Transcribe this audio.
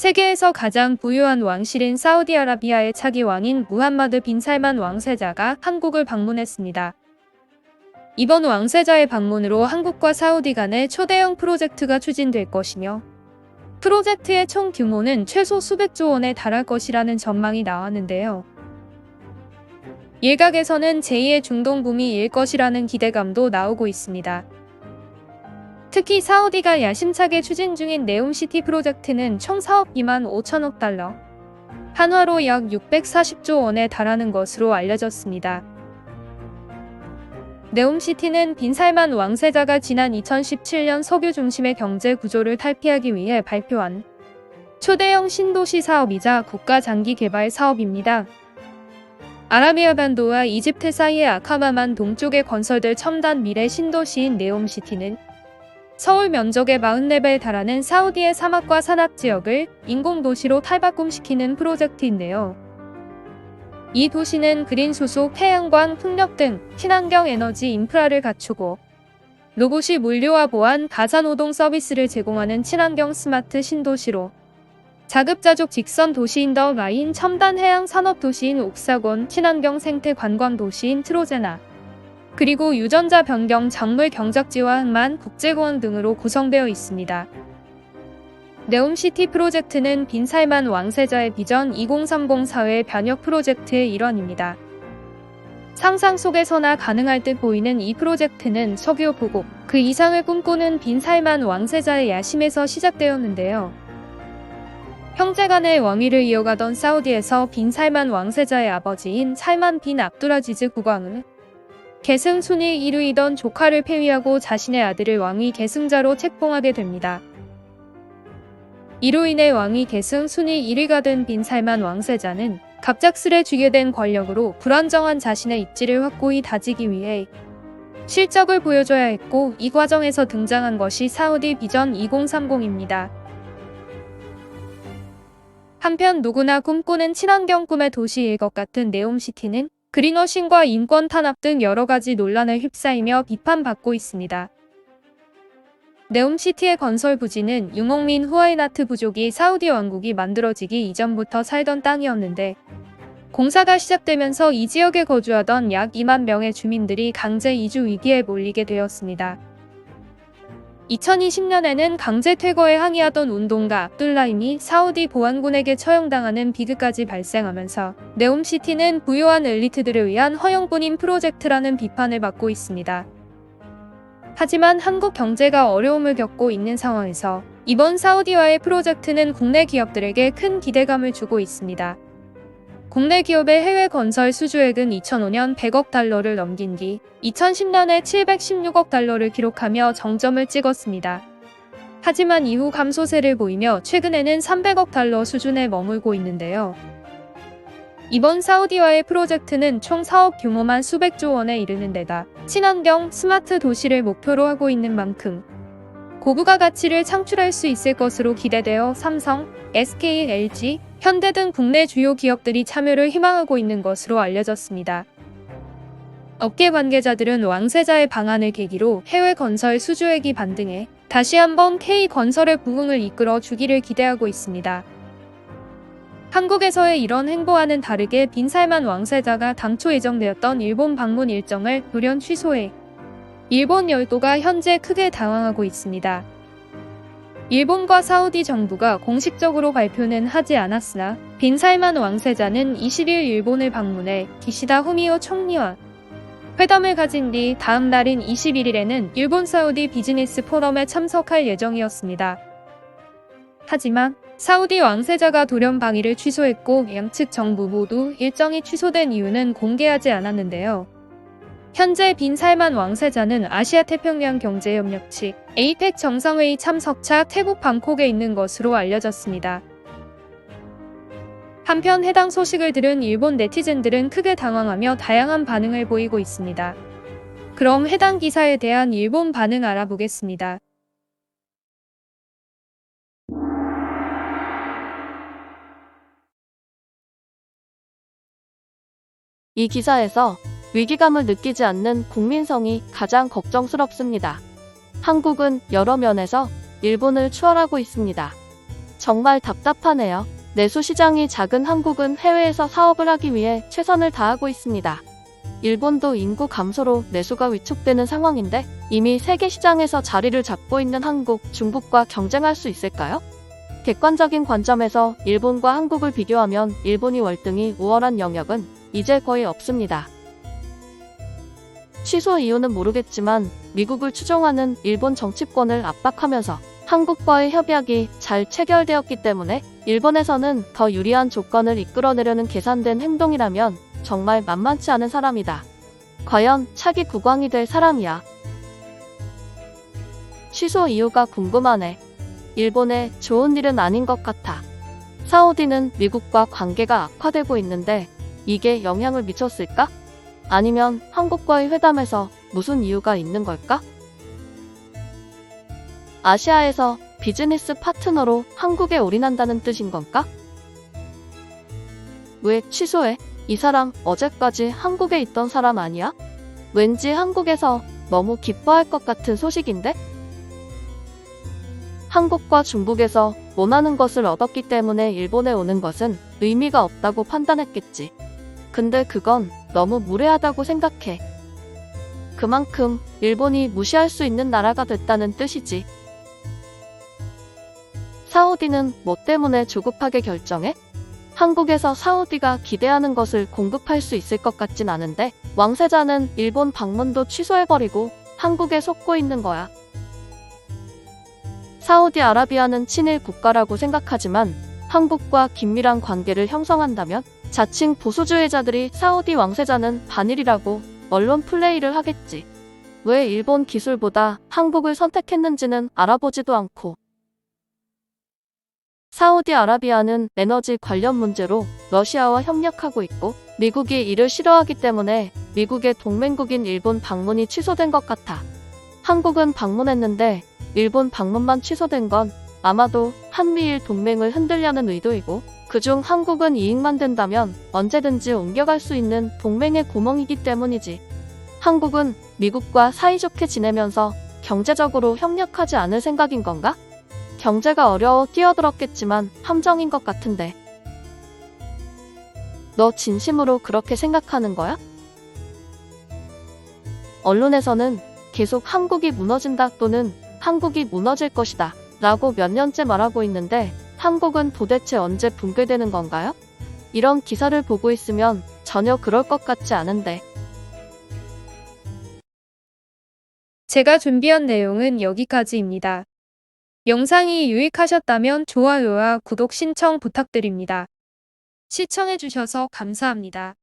세계에서 가장 부유한 왕실인 사우디아라비아의 차기 왕인 무함마드 빈 살만 왕세자가 한국을 방문했습니다. 이번 왕세자의 방문으로 한국과 사우디 간의 초대형 프로젝트가 추진될 것이며 프로젝트의 총 규모는 최소 수백조 원에 달할 것이라는 전망이 나왔는데요. 일각에서는 제2의 중동붐이 일 것이라는 기대감도 나오고 있습니다. 특히 사우디가 야심차게 추진 중인 네움시티 프로젝트는 총 사업 2만 5천억 달러, 한화로 약 640조 원에 달하는 것으로 알려졌습니다. 네움시티는 빈살만 왕세자가 지난 2017년 석유 중심의 경제 구조를 탈피하기 위해 발표한 초대형 신도시 사업이자 국가 장기 개발 사업입니다. 아라비아 반도와 이집트 사이의 아카마만 동쪽에 건설될 첨단 미래 신도시인 네옴시티는 서울 면적의 44배에 달하는 사우디의 사막과 산악 지역을 인공도시로 탈바꿈시키는 프로젝트인데요. 이 도시는 그린 수소, 태양광, 풍력 등 친환경 에너지 인프라를 갖추고 로봇이 물류와 보안, 가사노동 서비스를 제공하는 친환경 스마트 신도시로 자급자족 직선 도시인 더 라인, 첨단 해양 산업 도시인 옥사곤, 친환경 생태 관광 도시인 트로제나, 그리고 유전자 변경 작물 경작지와 흑만 국제공항 등으로 구성되어 있습니다. 네옴시티 프로젝트는 빈살만 왕세자의 비전 2030 사회 변혁 프로젝트의 일환입니다. 상상 속에서나 가능할 듯 보이는 이 프로젝트는 석유 보급, 그 이상을 꿈꾸는 빈살만 왕세자의 야심에서 시작되었는데요. 형제 간의 왕위를 이어가던 사우디에서 빈 살만 왕세자의 아버지인 살만 빈 압두라지즈 국왕은 계승 순위 1위이던 조카를 폐위하고 자신의 아들을 왕위 계승자로 책봉하게 됩니다. 이로 인해 왕위 계승 순위 1위가 된 빈 살만 왕세자는 갑작스레 쥐게 된 권력으로 불안정한 자신의 입지를 확고히 다지기 위해 실적을 보여줘야 했고 이 과정에서 등장한 것이 사우디 비전 2030입니다. 한편 누구나 꿈꾸는 친환경 꿈의 도시일 것 같은 네옴시티는 그린워싱과 인권 탄압 등 여러 가지 논란에 휩싸이며 비판받고 있습니다. 네옴시티의 건설 부지는 유목민 후아이나트 부족이 사우디 왕국이 만들어지기 이전부터 살던 땅이었는데 공사가 시작되면서 이 지역에 거주하던 약 2만 명의 주민들이 강제 이주 위기에 몰리게 되었습니다. 2020년에는 강제 퇴거에 항의하던 운동가 압둘라임이 사우디 보안군에게 처형당하는 비극까지 발생하면서 네옴시티는 부유한 엘리트들을 위한 허용뿐인 프로젝트라는 비판을 받고 있습니다. 하지만 한국 경제가 어려움을 겪고 있는 상황에서 이번 사우디와의 프로젝트는 국내 기업들에게 큰 기대감을 주고 있습니다. 국내 기업의 해외 건설 수주액은 2005년 100억 달러를 넘긴 뒤 2010년에 716억 달러를 기록하며 정점을 찍었습니다. 하지만 이후 감소세를 보이며 최근에는 300억 달러 수준에 머물고 있는데요. 이번 사우디와의 프로젝트는 총 사업 규모만 수백조 원에 이르는 데다 친환경 스마트 도시를 목표로 하고 있는 만큼 고부가 가치를 창출할 수 있을 것으로 기대되어 삼성, SK, LG, 현대 등 국내 주요 기업들이 참여를 희망하고 있는 것으로 알려졌습니다. 업계 관계자들은 왕세자의 방안을 계기로 해외 건설 수주액이 반등해 다시 한번 K건설의 부흥을 이끌어 주기를 기대하고 있습니다. 한국에서의 이런 행보와는 다르게 빈살만 왕세자가 당초 예정되었던 일본 방문 일정을 돌연 취소해 일본 열도가 현재 크게 당황하고 있습니다. 일본과 사우디 정부가 공식적으로 발표는 하지 않았으나 빈살만 왕세자는 20일 일본을 방문해 기시다 후미오 총리와 회담을 가진 뒤 다음 날인 21일에는 일본 사우디 비즈니스 포럼에 참석할 예정이었습니다. 하지만 사우디 왕세자가 돌연 방위를 취소했고 양측 정부 모두 일정이 취소된 이유는 공개하지 않았는데요. 현재 빈 살만 왕세자는 아시아 태평양 경제협력 측 에이펙 정상회의 참석차 태국 방콕에 있는 것으로 알려졌습니다. 한편 해당 소식을 들은 일본 네티즌들은 크게 당황하며 다양한 반응을 보이고 있습니다. 그럼 해당 기사에 대한 일본 반응 알아보겠습니다. 이 기사에서 위기감을 느끼지 않는 국민성이 가장 걱정스럽습니다. 한국은 여러 면에서 일본을 추월하고 있습니다. 정말 답답하네요. 내수 시장이 작은 한국은 해외에서 사업을 하기 위해 최선을 다하고 있습니다. 일본도 인구 감소로 내수가 위축되는 상황인데 이미 세계 시장에서 자리를 잡고 있는 한국, 중국과 경쟁할 수 있을까요? 객관적인 관점에서 일본과 한국을 비교하면 일본이 월등히 우월한 영역은 이제 거의 없습니다. 취소 이유는 모르겠지만 미국을 추종하는 일본 정치권을 압박하면서 한국과의 협약이 잘 체결되었기 때문에 일본에서는 더 유리한 조건을 이끌어내려는 계산된 행동이라면 정말 만만치 않은 사람이다. 과연 차기 국왕이 될 사람이야. 취소 이유가 궁금하네. 일본에 좋은 일은 아닌 것 같아. 사우디는 미국과 관계가 악화되고 있는데 이게 영향을 미쳤을까? 아니면 한국과의 회담에서 무슨 이유가 있는 걸까? 아시아에서 비즈니스 파트너로 한국에 올인한다는 뜻인 건가? 왜 취소해? 이 사람 어제까지 한국에 있던 사람 아니야? 왠지 한국에서 너무 기뻐할 것 같은 소식인데? 한국과 중국에서 원하는 것을 얻었기 때문에 일본에 오는 것은 의미가 없다고 판단했겠지. 근데 그건 너무 무례하다고 생각해. 그만큼 일본이 무시할 수 있는 나라가 됐다는 뜻이지. 사우디는 뭐 때문에 조급하게 결정해? 한국에서 사우디가 기대하는 것을 공급할 수 있을 것 같진 않은데 왕세자는 일본 방문도 취소해버리고 한국에 속고 있는 거야. 사우디아라비아는 친일 국가라고 생각하지만 한국과 긴밀한 관계를 형성한다면 자칭 보수주의자들이 사우디 왕세자는 반일이라고 언론 플레이를 하겠지. 왜 일본 기술보다 한국을 선택했는지는 알아보지도 않고. 사우디아라비아는 에너지 관련 문제로 러시아와 협력하고 있고 미국이 이를 싫어하기 때문에 미국의 동맹국인 일본 방문이 취소된 것 같아. 한국은 방문했는데 일본 방문만 취소된 건 아마도 한미일 동맹을 흔들려는 의도이고 그중 한국은 이익만 된다면 언제든지 옮겨갈 수 있는 동맹의 구멍이기 때문이지. 한국은 미국과 사이좋게 지내면서 경제적으로 협력하지 않을 생각인 건가? 경제가 어려워 뛰어들었겠지만 함정인 것 같은데. 너 진심으로 그렇게 생각하는 거야? 언론에서는 계속 한국이 무너진다 또는 한국이 무너질 것이다 라고 몇 년째 말하고 있는데 한국은 도대체 언제 붕괴되는 건가요? 이런 기사를 보고 있으면 전혀 그럴 것 같지 않은데. 제가 준비한 내용은 여기까지입니다. 영상이 유익하셨다면 좋아요와 구독 신청 부탁드립니다. 시청해주셔서 감사합니다.